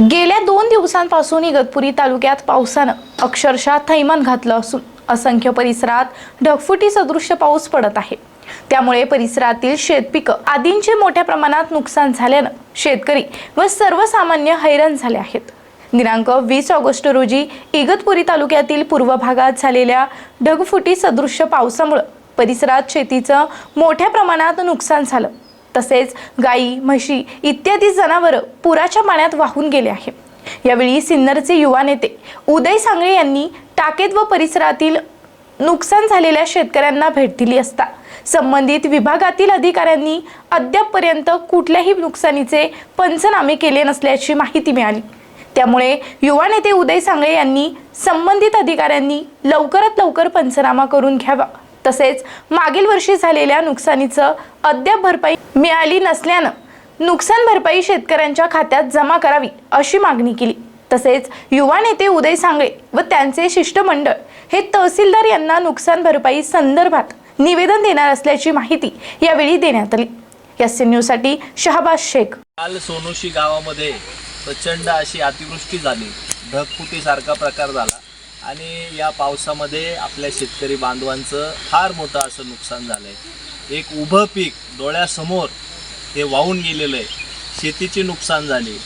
गेल्या दोन दिवसांपासून इगतपुरी तालुक्यात पावसानं अक्षरशः थैमान घातलं असून असंख्य परिसरात ढगफुटी सदृश्य पाऊस पडत आहे. त्यामुळे परिसरातील शेतपिकं आदींचे मोठ्या प्रमाणात नुकसान झाल्यानं शेतकरी व सर्वसामान्य हैराण झाले आहेत. दिनांक वीस ऑगस्ट रोजी इगतपुरी तालुक्यातील पूर्व भागात झालेल्या ढगफुटी सदृश्य पावसामुळं परिसरात शेतीचं मोठ्या प्रमाणात नुकसान झालं. तसेच गाई म्हशी इत्यादी जनावरं पुराच्या पाण्यात वाहून गेले आहे यावेळी सिन्नरचे युवा नेते उदय सांगळे यांनी टाकेत व परिसरातील नुकसान झालेल्या शेतकऱ्यांना भेट दिली असता. संबंधित विभागातील अधिकाऱ्यांनी अद्यापपर्यंत कुठल्याही नुकसानीचे पंचनामे केले नसल्याची माहिती मिळाली. त्यामुळे युवा नेते उदय सांगळे यांनी संबंधित अधिकाऱ्यांनी लवकरात लवकर पंचनामा करून घ्यावा. तसेच मागील वर्षी झालेल्या नुकसानीचं अद्याप भरपाई मिळाली नसल्यानं नुकसान भरपाई शेतकऱ्यांच्या खात्यात जमा करावी अशी मागणी केली. तसेच युवा नेते उदय सांगळे व त्यांचे शिष्टमंडळ हे तहसीलदार यांना नुकसान भरपाई संदर्भात निवेदन देणार असल्याची माहिती यावेळी देण्यात आली. एस न्यूजसाठी शहाबाज शेख. काल सोनोशी गावामध्ये प्रचंड अशी अतिवृष्टी झाली. ढगफुटीसारखा प्रकार झाला. आणि या पावसामध्ये आपल्या शेतकरी बांधवांचं फार मोठं असं नुकसान झालं आहे एक उभं पीक डोळ्यासमोर हे वाहून गेलेलं आहे शेतीची नुकसान झाली.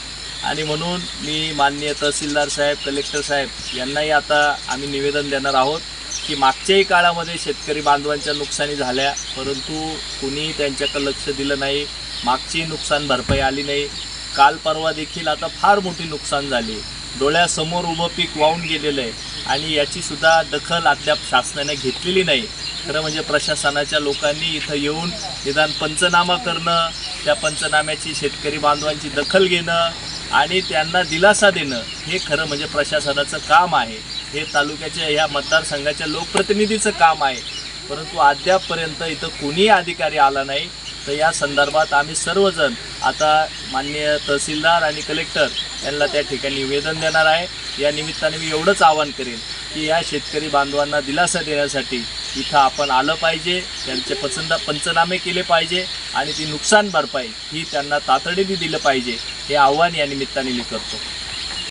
आणि म्हणून मी माननीय तहसीलदार साहेब कलेक्टर साहेब यांनाही आता आम्ही निवेदन देणार आहोत की मागच्याही काळामध्ये शेतकरी बांधवांच्या नुकसानी झाल्या परंतु कुणीही त्यांच्याकडे लक्ष दिलं नाही. मागची नुकसान भरपाई आली नाही. काल परवा देखील आता फार मोठी नुकसान झाली. डोळ्यासमोर उभं पीक वाहून गेलेलं आहे. आणि याचीसुद्धा दखल अद्याप शासनाने घेतलेली नाही. खरं म्हणजे प्रशासनाच्या लोकांनी इथं येऊन निदान पंचनामा करणं त्या पंचनाम्याची शेतकरी बांधवांची दखल घेणं आणि त्यांना दिलासा देणं हे खरं म्हणजे प्रशासनाचं काम आहे. हे तालुक्याच्या ह्या मतदारसंघाच्या लोकप्रतिनिधीचं काम आहे. परंतु अद्यापपर्यंत इथं कोणीही अधिकारी आला नाही. तर या संदर्भात आम्ही सर्वजण आता माननीय तहसीलदार आणि कलेक्टर यांना त्या ठिकाणी निवेदन देणार आहे. या निमित्ताने मी एवढंच आवाहन करेन की या शेतकरी बांधवांना दिलासा देण्यासाठी इथं आपण आलं पाहिजे त्यांचे पसंद पंचनामे केले पाहिजे आणि ती नुकसान भरपाई ही त्यांना तातडीने दिलं पाहिजे हे आव्हान या निमित्ताने मी करतो.